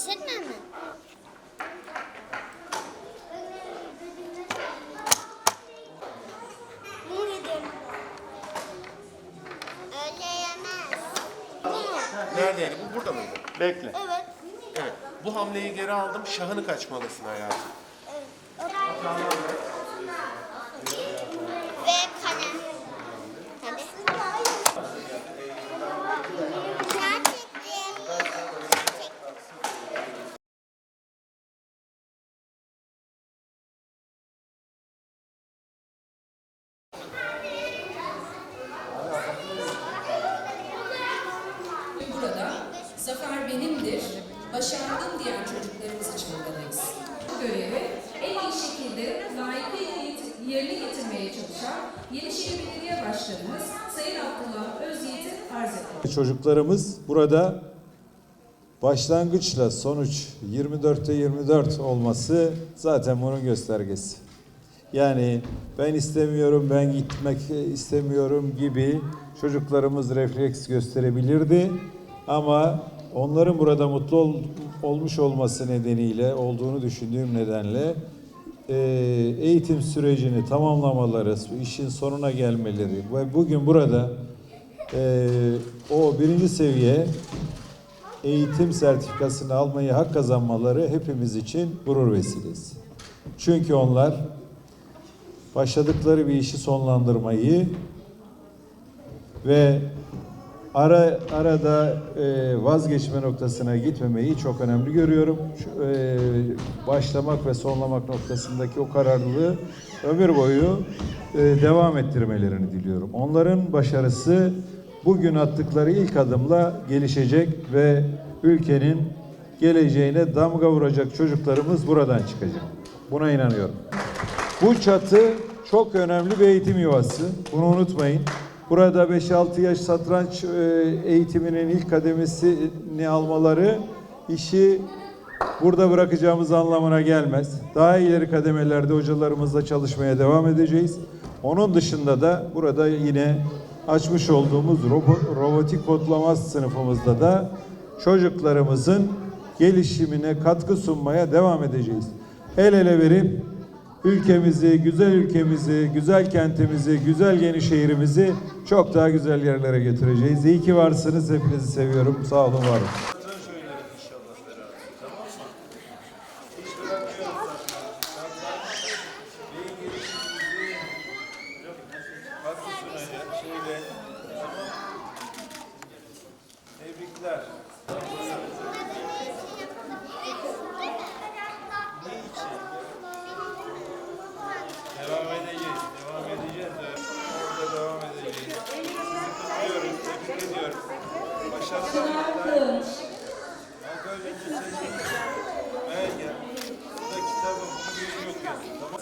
Ateş mi? Nerede yani? Bu burada mıydı? Bekle. Evet. Evet. Bu hamleyi geri aldım. Şahını kaçmalısın hayatım. Evet. Tamam. Zafer benimdir, başardım diyen çocuklarımız için buradayız. Bu görevi en iyi şekilde layıkıyla yerine getirmeye çalışan Yenişehir Belediye Başkanımız Sayın Abdullah Özyiğit'i arz etmek. Çocuklarımız burada başlangıçla sonuç 24'te 24 olması zaten bunun göstergesi. Yani ben istemiyorum, ben gitmek istemiyorum gibi çocuklarımız refleks gösterebilirdi. Ama onların burada mutlu ol- olmuş olması nedeniyle, olduğunu düşündüğüm nedenle e, eğitim sürecini tamamlamaları, işin sonuna gelmeleri ve bugün burada e, o birinci seviye eğitim sertifikasını almayı hak kazanmaları hepimiz için gurur vesilesi. Çünkü onlar başladıkları bir işi sonlandırmayı ve ara arada e, vazgeçme noktasına gitmemeyi çok önemli görüyorum. Şu, e, başlamak ve sonlamak noktasındaki o kararlılığı ömür boyu e, devam ettirmelerini diliyorum. Onların başarısı bugün attıkları ilk adımla gelişecek ve ülkenin geleceğine damga vuracak çocuklarımız buradan çıkacak. Buna inanıyorum. Bu çatı çok önemli bir eğitim yuvası. Bunu unutmayın. Burada 5-6 yaş satranç e, eğitiminin ilk kademesini almaları işi burada bırakacağımız anlamına gelmez. Daha ileri kademelerde hocalarımızla çalışmaya devam edeceğiz. Onun dışında da burada yine açmış olduğumuz robo- robotik kodlama sınıfımızda da çocuklarımızın gelişimine katkı sunmaya devam edeceğiz. El ele verip ülkemizi, güzel ülkemizi, güzel kentimizi, güzel yeni şehrimizi çok daha güzel yerlere götüreceğiz. İyi ki varsınız. Hepinizi seviyorum. Sağ olun, var olun. Tebrikler. Devam edeceğiz, devam edeceğiz. Orada devam edeceğiz. Sizi kutluyorum, tebrik ediyorum. Başarılar. Bak öyle geçecek. Ver gel. Bu da kitabım, bunu bir okuyorsun. Tamam